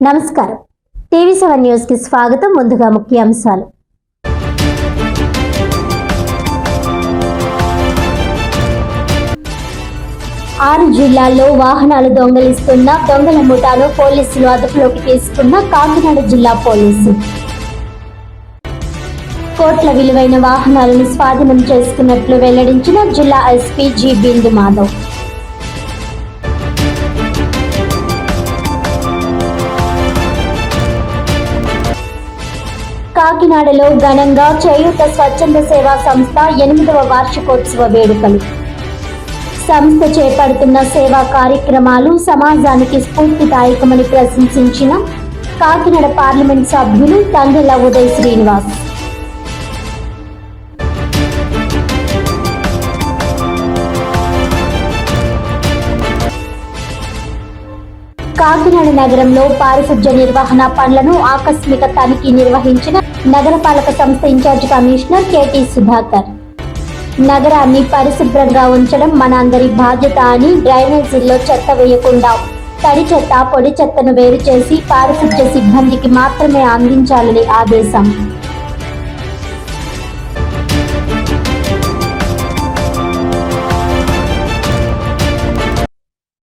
నమస్కారం. TV seven న్యూస్కి స్వాగతం. ముందుగా ముఖ్యాంశాలు. ఆరు జిల్లాల్లో వాహనాలు దొంగలిస్తున్న దొంగల ముఠాను పోలీసులు అదుపులోకి తీసుకున్న కాకినాడ జిల్లా పోలీసు. కోట్ల విలువైన వాహనాలను స్వాధీనం చేసుకున్నట్లు వెల్లడించిన జిల్లా ఎస్పీ జి బిందు మాధవ్ కాకినాడలో ఘనంగా చేయూత స్వచ్ఛంద సేవా సంస్థ ఎనిమిదవ వార్షికోత్సవ వేడుకలు. సంస్థ చేపడుతున్న సేవా కార్యక్రమాలు సమాజానికి స్ఫూర్తిదాయకమని ప్రశంసించిన కాకినాడ పార్లమెంట్ సభ్యులు తండ్రిల ఉదయ్ శ్రీనివాస్. కాకినాడ నగరంలో పారిశుధ్య నిర్వహణ పనులను ఆకస్మిక తనిఖీ నిర్వహించిన నగరపాలక సంస్థ ఇన్ఛార్జ్ కమిషనర్ కెటి సుధాకర్. నగరాన్ని పరిశుభ్రంగా ఉంచడం మనందరి బాధ్యత అని డ్రైనేజీల్లో చెత్త వేయకుండా తడి చెత్త పొడి చెత్తను వేరు చేసి పారిశుధ్య సిబ్బందికి మాత్రమే అందించాలని ఆదేశం.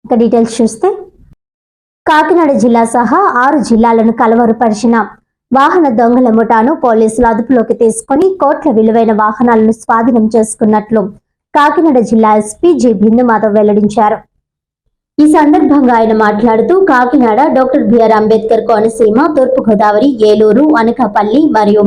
డీటెయిల్స్ చూస్తే కాకినాడ జిల్లా సహా ఆరు జిల్లాలను కలవరపరిచిన వాహన దొంగల ముఠాను పోలీసులు అదుపులోకి తీసుకుని కోట్ల విలువైన వాహనాలను స్వాధీనం చేసుకున్నట్లు కాకినాడ జిల్లా ఎస్పీ జి బిందు మాధవ్ వెల్లడించారు. ఈ సందర్భంగా ఆయన మాట్లాడుతూ Kakinada doctor B R Ambedkar Konaseema తూర్పు గోదావరి ఏలూరు అనకాపల్లి మరియు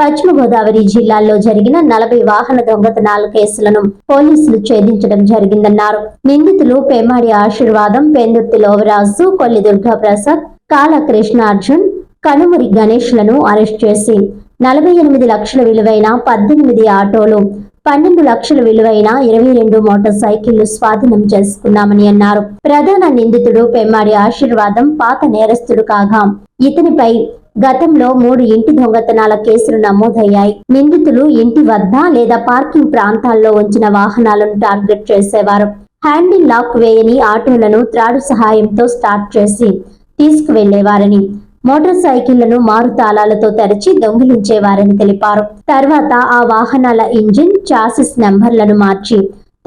పశ్చిమ గోదావరి జిల్లాల్లో జరిగిన నలభై వాహన దొంగతనాల కేసులను పోలీసులు ఛేదించడం జరిగిందన్నారు. నిందితులు పేమాడి ఆశీర్వాదం పెందుర్తి లోవరాజు కొల్లి దుర్గా ప్రసాద్ కాల కృష్ణార్జున్ కనుమరి గణేష్లను అరెస్ట్ చేసి నలభై ఎనిమిది లక్షల విలువైన పద్దెనిమిది ఆటోలు పన్నెండు లక్షల విలువైన ఇరవై రెండు మోటార్ సైకిళ్ళు స్వాధీనం చేసుకున్నామని అన్నారు. ప్రధాన నిందితుడు పెమ్మాడి ఆశీర్వాదం పాత నేరస్తుడు కాగా ఇతనిపై గతంలో మూడు ఇంటి దొంగతనాల కేసులు నమోదయ్యాయి. నిందితులు ఇంటి వద్ద లేదా పార్కింగ్ ప్రాంతాల్లో ఉంచిన వాహనాలను టార్గెట్ చేసేవారు. హ్యాండిల్ లాక్ వేయని ఆటోలను త్రాడు సహాయంతో స్టార్ట్ చేసి తీసుకువెళ్ళేవారని మోటార్ సైకిళ్ళను మారుతాళాలతో తెరచి తెరిచి దొంగిలించేవారని తెలిపారు. తర్వాత ఆ వాహనాల ఇంజిన్ చాసిస్ నంబర్లను మార్చి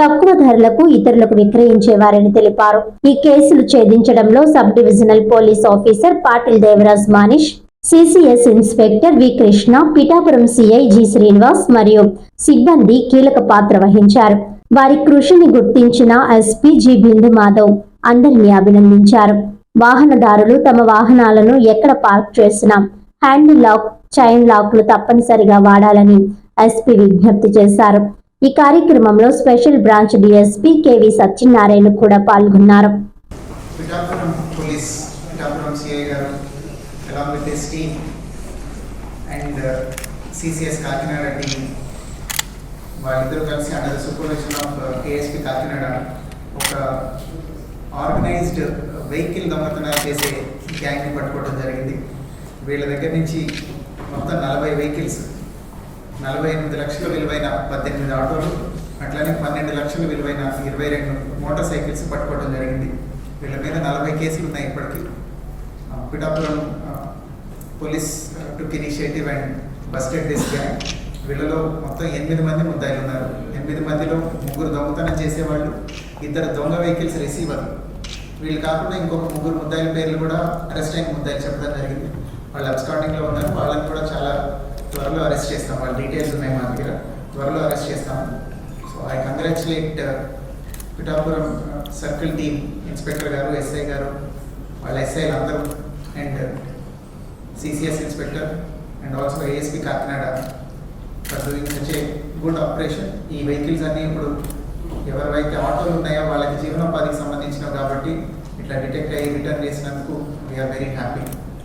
తక్కువ ధరలకు ఇతరులకు విక్రయించేవారని తెలిపారు. ఈ కేసులు ఛేదించడంలో sub divisional police officer Patil Devaraj Manish CCS inspector V Krishna Pithapuram CI G Srinivas మరియు సిబ్బంది కీలక పాత్ర వహించారు. వారి కృషిని గుర్తించిన ఎస్పీ జి బిందు మాధవ్ అందరినీ అభినందించారు. వాహనదారులు తమ వాహనాలను ఎక్కడ పార్క్ చేసినా హ్యాండిల్ లాక్ చైన్ లాక్లు తప్పనిసరిగా వాడాలని ఎస్పీ విజ్ఞప్తి చేశారు. ఈ కార్యక్రమంలో special branch DSP K V Satyanarayana కూడా పాల్గొన్నారు. సిసిఎస్ కాకినాడ టీమ్ వాళ్ళిద్దరూ కలిసి under supervision of KSP Kakinada ఒక ఆర్గనైజ్డ్ వెహికల్ దొంగతనాలు చేసే గ్యాంగ్ని పట్టుకోవడం జరిగింది. వీళ్ళ దగ్గర నుంచి మొత్తం నలభై వెహికల్స్ నలభై ఎనిమిది లక్షల విలువైన పద్దెనిమిది ఆటోలు అట్లానే పన్నెండు లక్షల విలువైన ఇరవై రెండు మోటార్ సైకిల్స్ పట్టుకోవడం జరిగింది. వీళ్ళ మీద నలభై కేసులు ఉన్నాయి ఇప్పటికీ. ఆ, Pithapuram police took initiative and busted this gang. వీళ్ళలో మొత్తం ఎనిమిది మంది ముద్దాయిలు ఉన్నారు. ఎనిమిది మందిలో ముగ్గురు దొంగతనం చేసేవాళ్ళు. ఇద్దరు దొంగ వెహికల్స్ రిసీవర్. వీళ్ళు కాకుండా ఇంకొక ముగ్గురు ముద్దాయిల పేర్లు కూడా అరెస్ట్ అయిన ముద్దాయిలు చెప్పడం జరిగింది. వాళ్ళు అబ్స్కాటింగ్లో ఉన్నారు. వాళ్ళని కూడా చాలా త్వరలో అరెస్ట్ చేస్తాం. వాళ్ళ డీటెయిల్స్ ఉన్నాయి మా దగ్గర. త్వరలో అరెస్ట్ చేస్తాం. So I congratulate Pithapuram circle team inspector గారు ఎస్ఐ గారు వాళ్ళ ఎస్ఐలు అందరూ and CCS inspector and also ASP Kakinada for doing such a good operation ఈ వెహికల్స్ అన్నీ ఇప్పుడు ఎవరివైతే ఆటోలు ఉన్నాయో వాళ్ళకి జీవనోపాధికి సంబంధించినవి కాబట్టి ఇట్లా డిటెక్ట్ అయ్యి రిటర్న్ చేసినందుకు వీఆర్ వెరీ హ్యాపీ